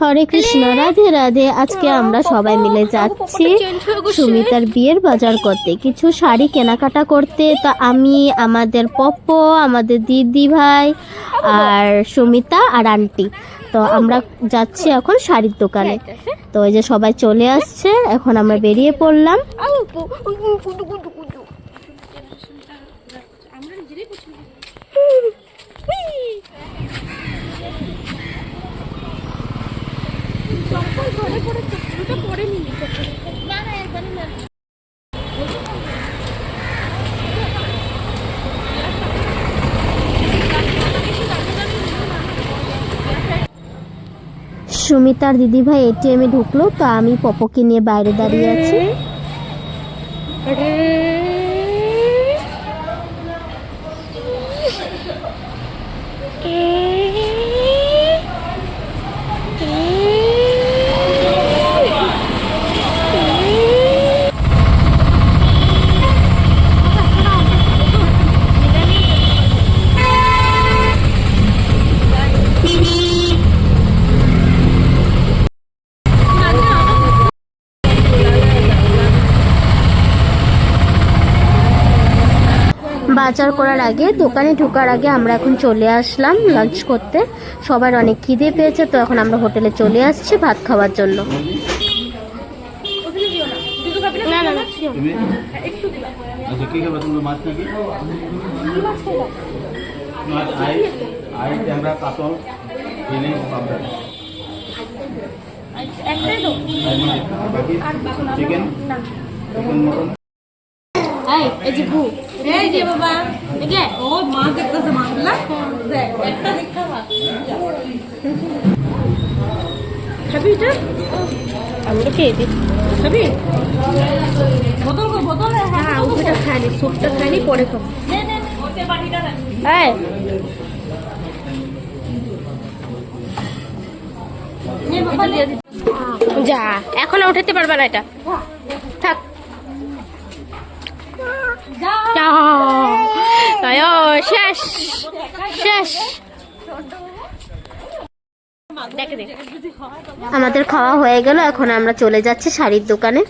হরে কৃষ্ণ রাধে রাধে আজকে আমরা সবাই মিলে যাচ্ছি সুমিতার বিয়ের বাজার করতে কিছু শাড়ি কেনাকাটা করতে তো আমি আমাদের পপ্প আমাদের দিদি ভাই আর সুমিতা আর আন্টি তো আমরা যাচ্ছি এখন শাড়ির দোকানে তো এই যে সবাই চলে আসছে এখন আমরা বেরিয়ে পড়লাম সুমিতার দিদি ভাই এটিএমে ঢুকলো তো আমি পপকে নিয়ে বাইরে দাঁড়িয়ে আছি বাজার করার আগে দোকানে ঢোকার আগে আমরা এখন চলে আসলাম লাঞ্চ করতে। সবার অনেক খিদে পেয়েছে তো এখন আমরা হোটেলে চলে আসছি ভাত খাওয়ার জন্য। তুমি? কি খাবে? তোমরা মাছ নাকি? মাছ আই আই ট্যাংরা কাতল ইলিশ পাবদা। চিকেন চিকেন মটন এই যে বাবা এই যে ও মাছ দেখতেছে মাছগুলা দেখ একটা দেখা খাবি এটা? আমরা খেয়ে দিই। খাবি? বোতল বোতল? হ্যাঁ ওটা পরে খাব। হ্যাঁ দিয়ে দি যা এখন উঠাতে পারবে না এটা। থাক। শেষ। শেষ। আমাদের খাওয়া হয়ে গেল এখন আমরা চলে যাচ্ছি শাড়ির দোকানে।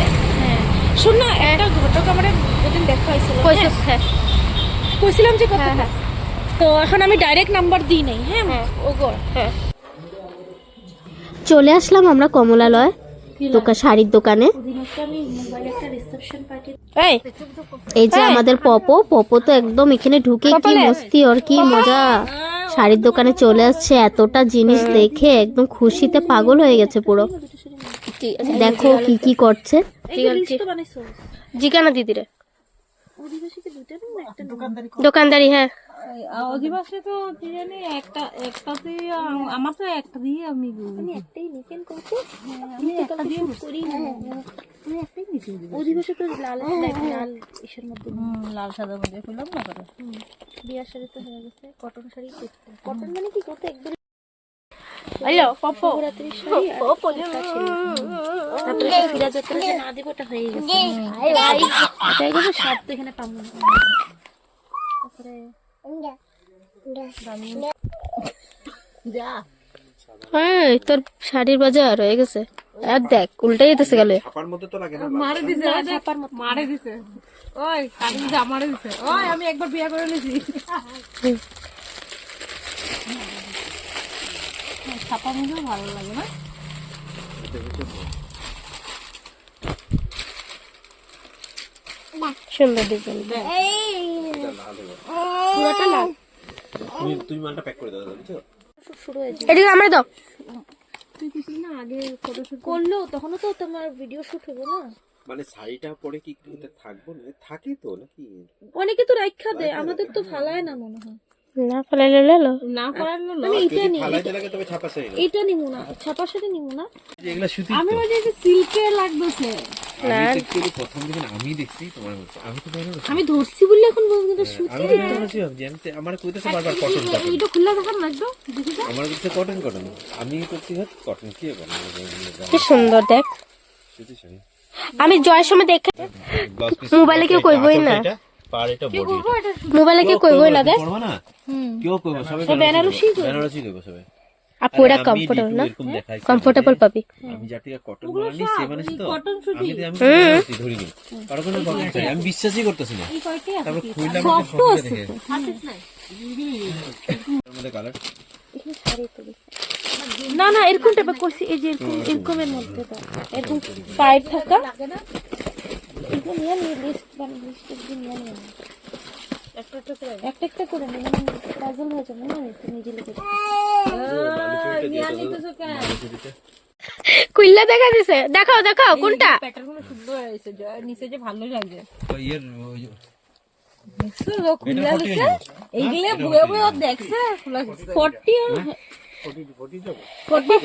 দেখ না একটা ঘটক আমার ওদিন দেখা হয়েছিল। হ্যাঁ। কইছিলাম যে কথা হ্যাঁ, হ্যাঁ। তো এখন আমি ডাইরেক্ট নাম্বার দিই নাই হ্যাঁ। ওগো। হ্যাঁ। চলে আসলাম আমরা কমলালয় দোকান শাড়ির দোকানে। আমি মোবাইলে একটা রিসেপশন পার্টি এই। যে আমাদের পপো পপো তো একদম এখানে ঢুকে কি মস্তি ওর কি মজা। শাড়ির দোকানে চলে আসছে এতটা জিনিস দেখে একদম খুশিতে পাগল হয়ে গেছে পুরো। দেখো কি কি করছে। জিজ্ঞানা দিদিরে। অধিবাসী কি দুটো না একটা দোকানদারি হ্যাঁ। অধিবাসী তো কি জানি একটা আমার তো একটা দিয়ে আমি আমি একটাই নিকেন করতে আমি একটা দিয়ে করি আমি একটাই অধিবাসী তো লাল লাল ইসের মধ্যে। লাল সাদা মধ্যে খুললাম না করে বিয়ার শাড়ি তো হয়ে গেছে কটন শাড়ি কটন মানে কি? করতে একদম হ্যালো পপো। তারপরে না হয়ে গেছে। হয়ে তো এখানে পাবো না। তারপরে হ্যাঁ তোর শাড়ির বাজার হয়ে গেছে। আর দেখ উল্টাই যেতেছে গেলে। ছাপার মধ্যে তো লাগে না মারে দিছে মারে দিছে। ওই কাটি দিছে দিছে। ওই আমি একবার বিয়ে করে নিয়েছি ছাপা ভালো লাগে না? সুন্দর ডিজাইন। পুরোটা লাল। তুমি তুমি মালটা প্যাক করে দাও বুঝছ? শুরু হয়েছে এদিকে আমরা দাও। তুই কিছু না আগে ফটোশুট করল তখনও তো তোমার ভিডিও শুট হবে না। মানে শাড়িটা পরে কি থাকব? না থাকে তো নাকি? অনেকে তো রাখা দেয় আমাদের তো ফালায় না মনে হয়। না ফেলাইলে লেলো না ফালানো আমি এটা নিই ফালাইতে লাগে তবে ছাপা শাড়ি এটা নিব না ছাপা শাড়ি নিব না। এগুলা সুতি আমি ওই যে সিল্কে লাগতেছে আমি প্রথম যখন আমি দেখছি তোমার আমি তো আমি ধরছি বললে এখন বলব সুতি আমি দেখতে পাচ্ছি ভাবছি আমি তো- আমার কইতেছে বারবার কটন কটন এইটা খুললা দেখার লাগবে দেখি আমার কাছে কটন কটন আমি করছি হচ্ছে কটন কি কটন কি সুন্দর দেখ। সুতি শাড়ি আমি জয়ের সময় দেখে মোবাইলে কেউ কইবই না। মোবাইলে কি কইবই না দে না কেউ কইবো সবাই বেনারসি বেনারসি কইবো সবাই। আর পুরা আমি কমফোর্টেবল না। কমফোর্টেবল পাবি। আমি যার থেকে কটন আনি সে মানুষ তো আমি তো আমি বেনারসি ধরিনি কারও কোনো কটন চাই? আমি বিশ্বাসই করতেছি না। তারপর খুললাম ফটো আছে। মধ্যে কালার না না এরকম টাইপের করছি এই যে এরকম এরকমের মধ্যে এরকম পাইপ থাকা। এরকম নিয়ে নিয়ে লিস্ট বান লিস্ট দিয়ে নিয়ে নিয়ে একটা একটা করে একটা একটা করে নিয়ে পাজল হয়ে যাবে না নিজে লিখে কুইল্লা দেখা দিছে। দেখাও দেখাও কোনটা? প্যাটার্ন সুন্দর হয়েছে নিচে যে ভালো লাগে। ইয়ের দেখছ ও খুলা গেছে এইগুলা বুয়ে বুয়ে দেখছে? খুলা 40 ফোর্টি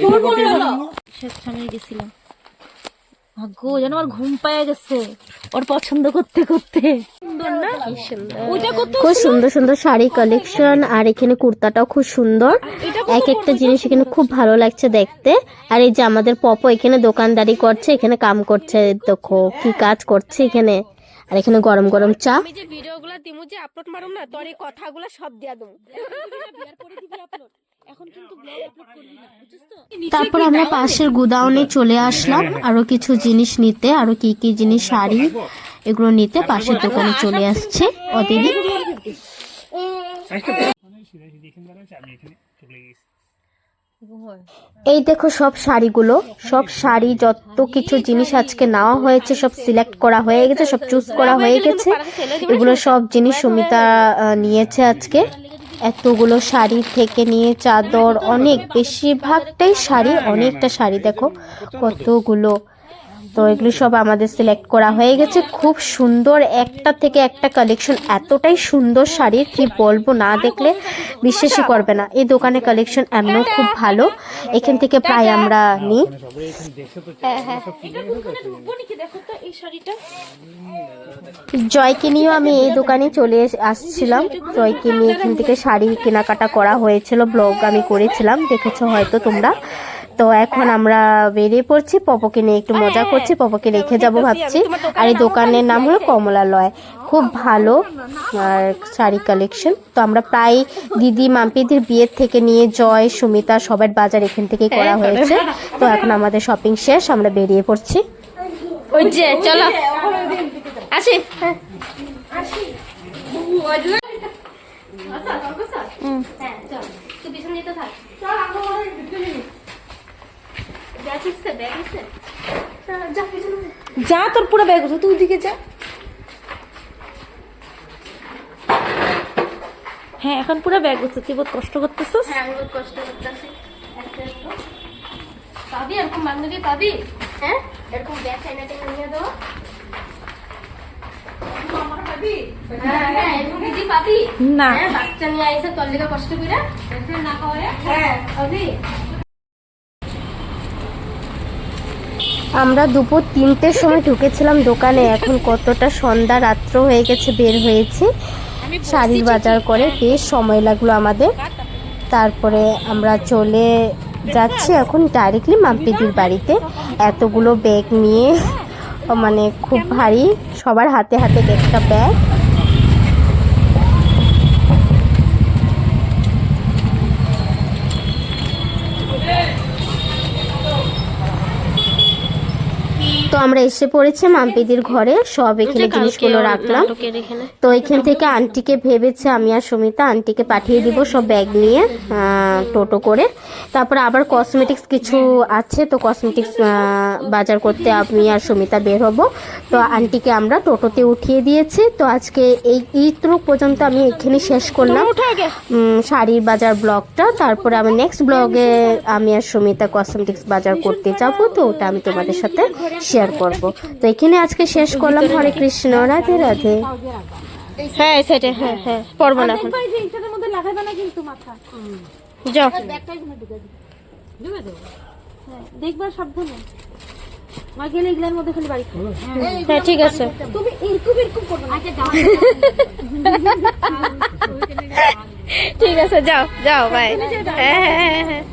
ফোর বলল। সেখানে গেছিলাম। ভাগ্য যেন আমার ঘুম পায় গেছে। ওর পছন্দ করতে করতে। সুন্দর না? খুব সুন্দর। সুন্দর? শাড়ি কালেকশন আর এখানে কুর্তাটাও খুব সুন্দর। এক একটা জিনিস এখানে খুব ভালো লাগছে দেখতে। আর এই যে আমাদের পপো এখানে দোকানদারি করছে এখানে কাম করছে দেখো কি কাজ করছে এখানে। আর এখানে গরম গরম চা। আমি যে ভিডিওগুলো দিমু যে আপলোড মারুম না তোর এই কথাগুলো সব দিয়া দেবো তারপর আমরা পাশের গুদাউনে চলে আসলাম আরও কিছু জিনিস নিতে আরও কি কি জিনিস শাড়ি এগুলো নিতে পাশের দোকানে চলে আসছে ওদেরই এই দেখো সব শাড়িগুলো, সব শাড়ি, যত কিছু জিনিস আজকে নেওয়া হয়েছে, সব সিলেক্ট করা হয়ে গেছে, সব চুজ করা হয়ে গেছে। এগুলো সব জিনিস সুমিতা নিয়েছে আজকে। এতগুলো শাড়ি থেকে নিয়ে চাদর, অনেক, বেশিরভাগটাই শাড়ি, অনেকটা শাড়ি দেখো। কতগুলো তো এগুলো সব আমাদের সিলেক্ট করা হয়ে গেছে। খুব সুন্দর একটা থেকে একটা কালেকশন এতটাই সুন্দর শাড়ির কি বলব না দেখলে বিশ্বাসই করবে না। এই দোকানে কালেকশন এমনও খুব ভালো। এখান থেকে প্রায় আমরা নিই। জয়কে নিয়েও আমি এই দোকানে চলে আসছিলাম। জয়কে নিয়ে এখান থেকে শাড়ি কেনাকাটা করা হয়েছিল ব্লগ আমি করেছিলাম। দেখেছ হয়তো তোমরা। তো এখন আমরা বেরিয়ে পড়ছি পপকে নিয়ে একটু মজা করছি পপকে রেখে যাব ভাবছি। আর এই দোকানের নাম হলো কমলালয়। খুব ভালো আর শাড়ি কালেকশন তো আমরা প্রায় দিদি মাম্পিদির বিয়ের থেকে নিয়ে জয় সুমিতা সবার বাজার এখান থেকেই করা হয়েছে। তো এখন আমাদের শপিং শেষ আমরা বেরিয়ে পড়ছি। ওই যে চলো। আসি। যা তোর পুরো ব্যাগ তুই ওদিকে যা। হ্যাঁ এখন পুরো ব্যাগ হচ্ছে তুই বহুত কষ্ট করতেছিস? হ্যাঁ আমি বহুত কষ্ট করতেছি। পাবি? এরকম বান্ধবী পাবি? হ্যাঁ? এরকম ব্যাগ চাইনা টেনে নিয়ে দেবো। হ্যাঁ, হ্যাঁ, পাবি? না। হ্যাঁ বাচ্চা নিয়ে আইসে তোর লিগে কষ্ট করে। না করে। হ্যাঁ। আমরা দুপুর তিনটের সময় ঢুকেছিলাম দোকানে। এখন কতটা সন্ধ্যা রাত্র হয়ে গেছে বের হয়েছি। শাড়ির বাজার করে বেশ সময় লাগল আমাদের। তারপরে আমরা চলে যাচ্ছি এখন ডাইরেক্টলি মাম্পিদির বাড়িতে। এতগুলো ব্যাগ নিয়ে মানে খুব ভারী সবার হাতে হাতে একটা ব্যাগ তো আমরা এসে পড়েছি মাম্পিদির ঘরে। সব এখানে জিনিসগুলো রাখলাম। তো এখান থেকে আন্টিকে ভেবেছে আমি আর সুমিতা আন্টিকে পাঠিয়ে দিব সব ব্যাগ নিয়ে টোটো করে। তারপর আবার কসমেটিক্স কিছু আছে তো কসমেটিক্স বাজার করতে আমি আর সুমিতা বের হব। তো আন্টিকে আমরা টোটোতে উঠিয়ে দিয়েছি। তো আজকে এই এইটুকু পর্যন্ত আমি এখানে শেষ করলাম। শাড়ির বাজার ব্লগটা। তারপরে আমি নেক্সট ব্লগে আমি আর সুমিতা কসমেটিক্স বাজার করতে যাব। তো ওটা আমি তোমাদের সাথে শেয়ার করব তো এখানে আজকে শেষ করলাম। হরে কৃষ্ণ রাধে রাধে। হ্যাঁ সেটা হ্যাঁ হ্যাঁ পড়ব না এখন। এই যে এটার মধ্যে লাগাবে না কিন্তু মাথা। যাও। দেখবার সাবধানে মা গেলে এগুলোর মধ্যে খালি বাড়ি হ্যাঁ ঠিক আছে। তুমি এরকম এরকম করবে না। ঠিক আছে যাও যাও বাই হ্যাঁ হ্যাঁ হ্যাঁ হ্যাঁ।